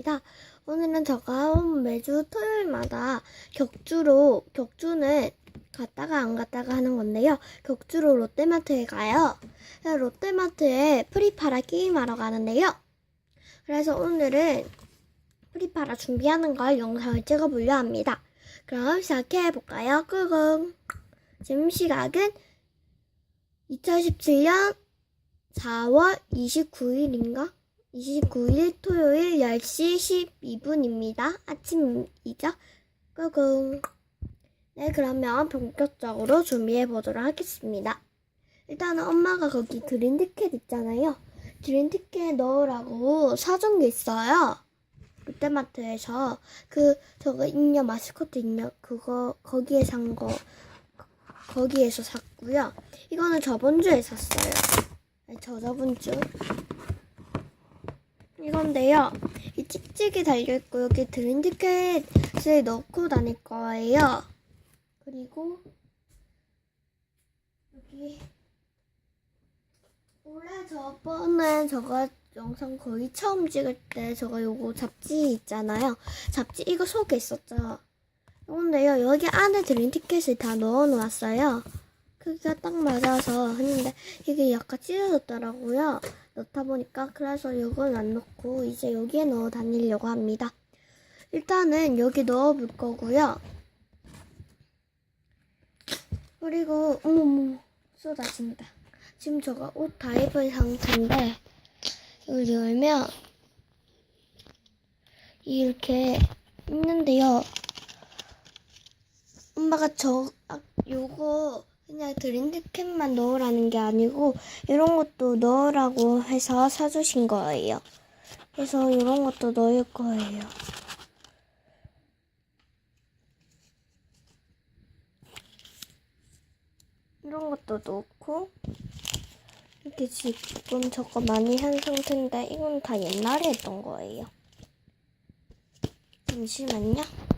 반갑습니다. 오늘은 제가 매주 토요일마다 격주로, 격주는 갔다가 안 갔다가 하는 건데요. 격주로 롯데마트에 가요. 롯데마트에 프리파라 게임하러 가는데요. 그래서 오늘은 프리파라 준비하는 걸 영상을 찍어보려 합니다. 그럼 시작해볼까요? 끄궁. 지금 시각은 2017년 4월 29일인가? 29일 토요일 10시 12분입니다. 아침이죠? 끄궁. 네, 그러면 본격적으로 준비해 보도록 하겠습니다. 일단은 엄마가 거기 드린 티켓 있잖아요. 드린 티켓 넣으라고 사준 게 있어요. 롯데마트에서 그 저거 인형 마스코트 인형 그거 거기에 산 거 거기에서 샀고요. 이거는 저번 주에 샀어요. 아니, 저 저번 주. 이건데요. 이 찍찍이 달려있고 여기 드린 티켓을 넣고 다닐 거예요. 그리고 여기 원래 저번에 저거 영상 거의 처음 찍을 때 저거 요거 잡지 있잖아요. 잡지 이거 속에 있었죠. 근데요 여기 안에 드린 티켓을 다 넣어 놓았어요. 크기가 딱 맞아서 했는데 이게 약간 찢어졌더라고요. 넣다 보니까 그래서 이건 안 넣고 이제 여기에 넣어 다니려고 합니다. 일단은 여기 넣어 볼 거고요. 그리고 어머머 쏟아진다. 지금 저가 옷 다 입은 상태인데 이걸 열면 이렇게 있는데요. 엄마가 저 아, 요거 티켓만 넣으라는 게 아니고 이런 것도 넣으라고 해서 사주신 거예요. 그래서 이런 것도 넣을 거예요. 이런 것도 넣고 이렇게 지금 저거 많이 한 상태인데 이건 다 옛날에 했던 거예요. 잠시만요.